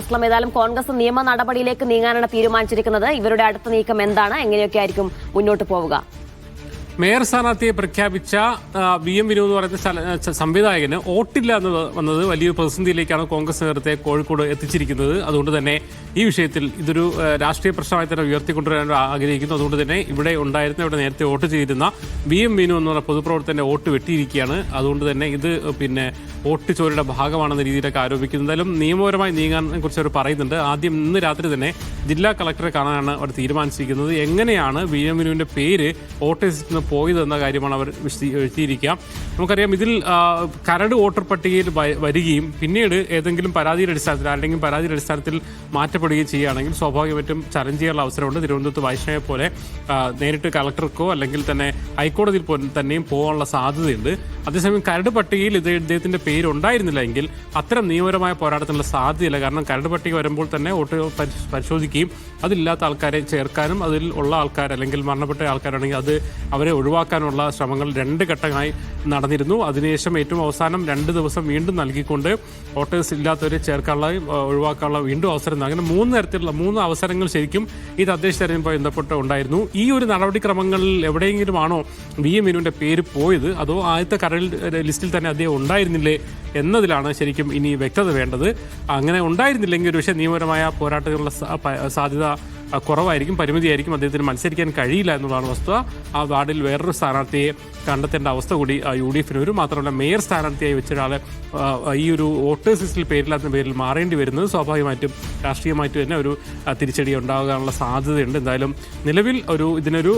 അസ്ലം ഏതായാലും കോൺഗ്രസ് നിയമ നടപടിയിലേക്ക് നീങ്ങാനാണ് തീരുമാനിച്ചിരിക്കുന്നത്. ഇവരുടെ അടുത്ത നീക്കം എന്താണ്? എങ്ങനെയൊക്കെ ആയിരിക്കും മുന്നോട്ട് പോവുക? മേയർ സ്ഥാനാർത്ഥിയെ പ്രഖ്യാപിച്ച വി എം വിനോദ് പറയുന്ന സംവിധായകന് വോട്ടില്ല എന്ന് വന്നത് വലിയൊരു പ്രതിസന്ധിയിലേക്കാണ് കോൺഗ്രസ് നേതൃത്വത്തെ കോഴിക്കോട് എത്തിച്ചിരിക്കുന്നത്. അതുകൊണ്ട് തന്നെ ഈ വിഷയത്തിൽ ഇതൊരു രാഷ്ട്രീയ പ്രശ്നമായി തന്നെ ഉയർത്തിക്കൊണ്ടുവരാൻ ആഗ്രഹിക്കുന്നു. അതുകൊണ്ട് തന്നെ ഇവിടെ ഉണ്ടായിരുന്ന ഇവിടെ നേരത്തെ വോട്ട് ചെയ്തിരുന്ന വി എം വിനു എന്ന് പറഞ്ഞ പൊതുപ്രവർത്തകന്റെ വോട്ട് വെട്ടിയിരിക്കുകയാണ്. അതുകൊണ്ട് തന്നെ ഇത് പിന്നെ വോട്ട് ചോരയുടെ ഭാഗമാണെന്ന രീതിയിലൊക്കെ ആരോപിക്കുന്നു എന്തായാലും നിയമപരമായി നീങ്ങാൻ കുറിച്ച് അവർ പറയുന്നുണ്ട്. ആദ്യം ഇന്ന് രാത്രി തന്നെ ജില്ലാ കളക്ടറെ കാണാനാണ് അവർ തീരുമാനിച്ചിരിക്കുന്നത്. എങ്ങനെയാണ് വിനുവിന്റെ പേര് വോട്ടേഴ്സിൽ ലിസ്റ്റിൽ നിന്ന് പോയത് എന്ന കാര്യമാണ് അവർ എഴുതിയിരിക്കുക നമുക്കറിയാം ഇതിൽ കരട് വോട്ടർ പട്ടികയിൽ വരികയും പിന്നീട് ഏതെങ്കിലും പരാതിയുടെ അടിസ്ഥാനത്തിൽ അല്ലെങ്കിൽ പരാതിയുടെ അടിസ്ഥാനത്തിൽ മാറ്റപ്പെടുകയും ചെയ്യുകയാണെങ്കിൽ സ്വാഭാവികമായിട്ടും ചലഞ്ച് ചെയ്യാനുള്ള അവസരമുണ്ട്. തിരുവനന്തപുരത്ത് വൈഷ്ണവെ പോലെ നേരിട്ട് കളക്ടർക്കോ അല്ലെങ്കിൽ തന്നെ ഹൈക്കോടതിയിൽ തന്നെയും പോകാനുള്ള സാധ്യതയുണ്ട്. അതേസമയം കരട് പട്ടികയിൽ ഇത് ഇദ്ദേഹത്തിന്റെ പേര് ഉണ്ടായിരുന്നില്ല എങ്കിൽ അത്തരം നിയമപരമായ പോരാട്ടത്തിനുള്ള സാധ്യതയില്ല. കാരണം കരട് പട്ടിക വരുമ്പോൾ തന്നെ വോട്ട് പരി- പരിശോധിക്കുകയും അതില്ലാത്ത ആൾക്കാരെ ചേർക്കാനും അതിൽ ഉള്ള ആൾക്കാർ അല്ലെങ്കിൽ മരണപ്പെട്ട ആൾക്കാരാണെങ്കിൽ അത് അവരെ ഒഴിവാക്കാനുള്ള ശ്രമങ്ങൾ രണ്ട് ഘട്ടമായി നടന്നിരുന്നു. അതിനുശേഷം ഏറ്റവും അവസാനം രണ്ട് ദിവസം വീണ്ടും നൽകിക്കൊണ്ട് വോട്ടേഴ്സ് ഇല്ലാത്തവരെ ചേർക്കാനുള്ള ഒഴിവാക്കാനുള്ള വീണ്ടും അവസരം അങ്ങനെ മൂന്ന് തരത്തിലുള്ള മൂന്ന് അവസരങ്ങൾ ശരിക്കും ഈ തദ്ദേശ തെരഞ്ഞെടുപ്പുമായി ബന്ധപ്പെട്ട് ഉണ്ടായിരുന്നു. ഈ ഒരു നടപടിക്രമങ്ങളിൽ എവിടെയെങ്കിലും ആണോ വി എം വിനുവിന്റെ പേര് പോയത് അതോ ആദ്യത്തെ കരൽ ലിസ്റ്റിൽ തന്നെ അദ്ദേഹം ഉണ്ടായിരുന്നില്ലേ എന്നതിലാണ് ശരിക്കും ഇനി വ്യക്തത വേണ്ടത്. അങ്ങനെ ഉണ്ടായിരുന്നില്ലെങ്കിൽ ഒരു പക്ഷേ നിയമപരമായ പോരാട്ടങ്ങളുടെ സ- പ- സാധ്യത ആ, കുറവായിരിക്കും പരിമിതിയായിരിക്കും അദ്ദേഹത്തിന് മത്സരിക്കാൻ കഴിയില്ല എന്നുള്ളതാണ് വസ്തുത. ആ വാർഡിൽ വേറൊരു സ്ഥാനാർത്ഥിയെ കണ്ടെത്തേണ്ട അവസ്ഥ കൂടി യു ഡി എഫിന് വരും. മാത്രമല്ല മേയർ സ്ഥാനാർത്ഥിയായി വെച്ച ഒരാളെ ഈ ഒരു വോട്ടേഴ്സ് ലിസ്റ്റിൽ പേരില്ലാത്ത പേരിൽ മാറേണ്ടി വരുന്നത് സ്വാഭാവികമായിട്ടും രാഷ്ട്രീയമായിട്ട് തന്നെ ഒരു തിരിച്ചടി ഉണ്ടാകാനുള്ള സാധ്യതയുണ്ട്. എന്തായാലും നിലവിൽ ഒരു ഇതിനൊരു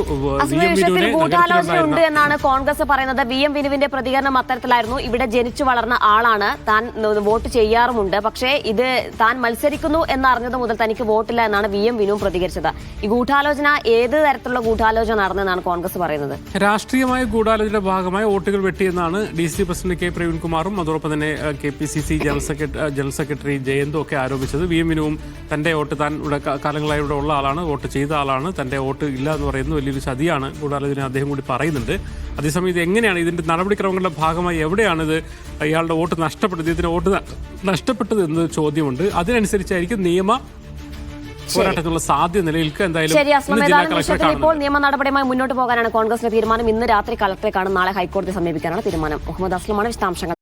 എന്നാണ് കോൺഗ്രസ് പറയുന്നത്. വി എം വിനുവിന്റെ പ്രതികരണം അത്തരത്തിലായിരുന്നു. ഇവിടെ ജനിച്ചു വളർന്ന ആളാണ്. താൻ വോട്ട് ചെയ്യാറുമുണ്ട്. പക്ഷേ ഇത് താൻ മത്സരിക്കുന്നു എന്നറിഞ്ഞത് മുതൽ തനിക്ക് വോട്ടില്ല എന്നാണ് വി എം വിനു പ്രതികരിച്ചത്. ഈ ഗൂഢാലോചന ഏത് തരത്തിലുള്ള ഗൂഢാലോചന നടന്നെന്നാണ് കോൺഗ്രസ് പറയുന്നത്? രാഷ്ട്രീയമായ ഗൂഢാലോചനയുടെ ഭാഗമായി വോട്ടുകൾ വെട്ടിയെന്നാണ് ഡി സി പ്രസിഡന്റ് കെ പ്രവീൺകുമാറും അതോടൊപ്പം തന്നെ K P C C general secretary general secretary ജയന്തും ഒക്കെ ആരോപിച്ചത്. വി എം വിനുവും തന്റെ വോട്ട് താൻ ഇവിടെ കാലങ്ങളായി ഇവിടെ ഉള്ള ആളാണ് വോട്ട് ചെയ്ത ആളാണ് തന്റെ വോട്ട് ഇല്ല എന്ന് പറയുന്നത് വലിയൊരു ചതിയാണ് ഗൂഢാലോചന അദ്ദേഹം കൂടി പറയുന്നുണ്ട്. അതേസമയം ഇത് എങ്ങനെയാണ് ഇതിന്റെ നടപടിക്രമങ്ങളുടെ ഭാഗമായി എവിടെയാണ് ഇത് ഇയാളുടെ വോട്ട് നഷ്ടപ്പെട്ടത് ഇതിന് വോട്ട് നഷ്ടപ്പെട്ടത് എന്ന ചോദ്യമുണ്ട്. അതിനനുസരിച്ചായിരിക്കും നിയമ പോരാട്ടത്തിനുള്ള സാധ്യത നിലനിൽക്കുക എന്തായാലും ശരി അസ്ലം ഏതായാലും വിഷയത്തിൽ ഇപ്പോൾ നിയമ നടപടിയുമായി മുന്നോട്ട് പോകാനാണ് കോൺഗ്രസിന്റെ തീരുമാനം. ഇന്ന് രാത്രി കളക്ടറെ കാണും നാളെ ഹൈക്കോടതി സമീപിക്കാനാണ് തീരുമാനം. മുഹമ്മദ് അസ്ലമാണ് വിശദാംശങ്ങൾ